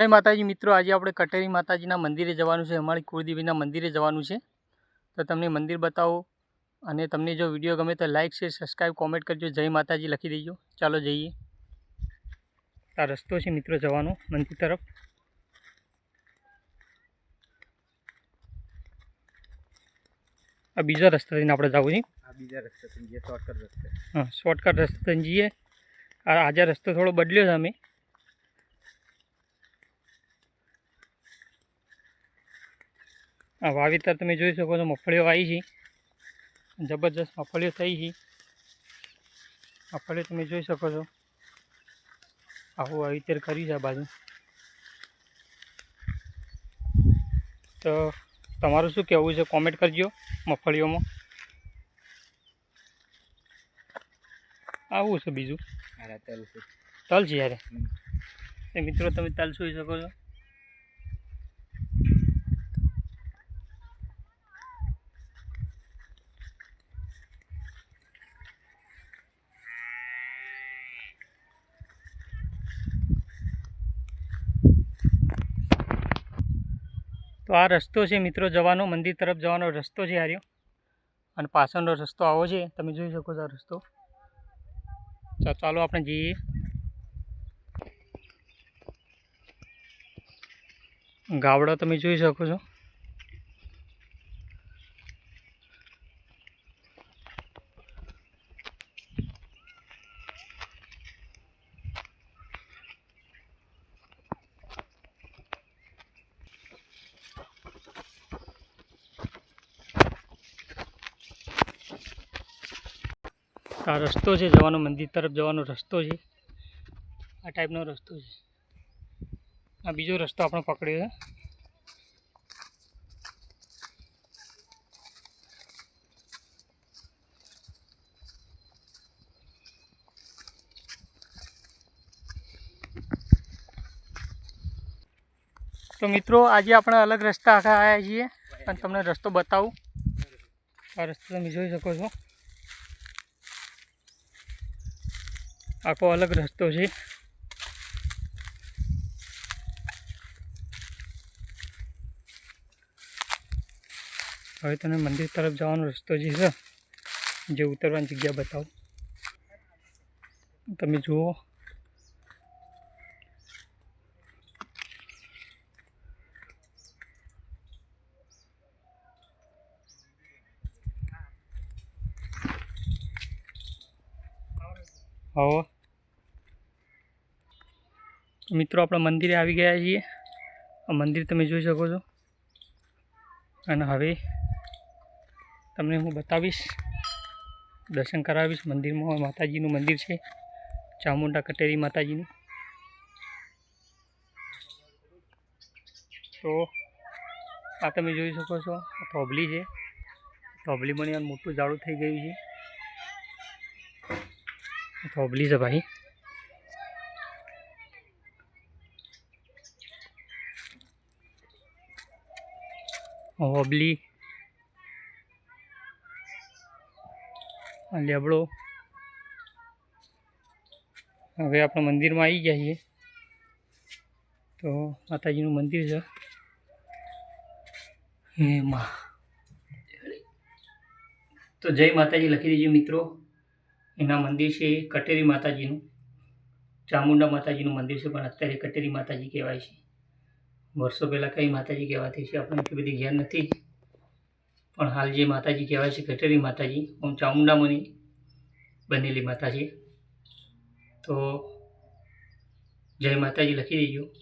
જય માતાજી મિત્રો આજે આપણે કટેરી માતાજીના મંદિરે જવાનું છે. અમારી કુળદેવીના મંદિરે જવાનું છે. તો તમને મંદિર બતાવો અને તમને જો વીડિયો ગમે તો લાઇક શેર સબસ્ક્રાઈબ કોમેન્ટ કરજો. જય માતાજી લખી દેજો. ચાલો જઈએ. આ રસ્તો છે મિત્રો જવાનો મંદિર તરફ. આ બીજા રસ્તાથી આપણે જવું છે. બીજા રસ્તે જે શોર્ટકટ રસ્તે. હા શોર્ટકટ રસ્તે જઈએ. આ આજે રસ્તો થોડો બદલ્યો છે અમે. આ વાવેતર તમે જોઈ શકો છો મગફળીઓ આવી છે. જબરજસ્ત મગફળીઓ થઈ છે. મગફળીઓ તમે જોઈ શકો છો. આવું વાવેતર કર્યું છે આ બાજુ. તો તમારું શું કહેવું છે? કોમેન્ટ કરજો મગફળીઓમાં. આવું છે બીજું. તલ છે. યારે. મિત્રો તમે તલ જોઈ શકો છો. તો આ રસ્તો છે મિત્રો જવાનો, મંદિર તરફ જવાનો રસ્તો છે હાર્યો. અને પાછળનો રસ્તો આવો છે, તમે જોઈ શકો છો આ રસ્તો. ચાલો આપણે જઈએ. ગાવડા તમે જોઈ શકો છો. આ રસ્તો છે, જવાનો મંદિર તરફ જવાનો રસ્તો છે. આ ટાઈપનો રસ્તો છે. આ બીજો રસ્તો આપણે પકડ્યો છે. તો મિત્રો, આજે આપણે અલગ રસ્તા આખા આવ્યા છીએ અને તમને રસ્તો બતાવું. આ રસ્તો તમે જોઈ શકો છો. આખો અલગ રસ્તો છે. હવે તમે મંદિર તરફ જવાનો રસ્તો જે છે, જે ઉતરવાની જગ્યા બતાવો. તમે જુઓ. હવે મિત્રો, આપણે મંદિરે આવી ગયા છીએ. આ મંદિર તમે જોઈ શકો છો. અને હવે તમને હું બતાવીશ, દર્શન કરાવીશ. મંદિરમાં માતાજીનું મંદિર છે. ચામુંડા કટેરી માતાજીનું. તો આ તમે જોઈ શકો છો, આ છે. થોબલી મોટું ઝાડું થઈ ગયું છે. આ થોબલી છે ભાઈ. હોબલી લેબડો. હવે આપણે મંદિરમાં આવી ગયા છીએ. તો માતાજીનું મંદિર છે. એમાં તો જય માતાજી, લખી દેજો મિત્રો. એના મંદિર છે, કટેરી માતાજીનું. ચામુંડા માતાજીનું મંદિર છે, પણ અત્યારે કટેરી માતાજી કહેવાય છે. વર્ષો પહેલાં કઈ માતાજી કહેવાતી છે, આપણને એટલી બધી જ્ઞાન નથી. પણ હાલ જે માતાજી કહેવાય છે, કટેરી માતાજી હું ચામુંડામાંની બનેલી માતા છે તો જય માતાજી, લખી દેજો.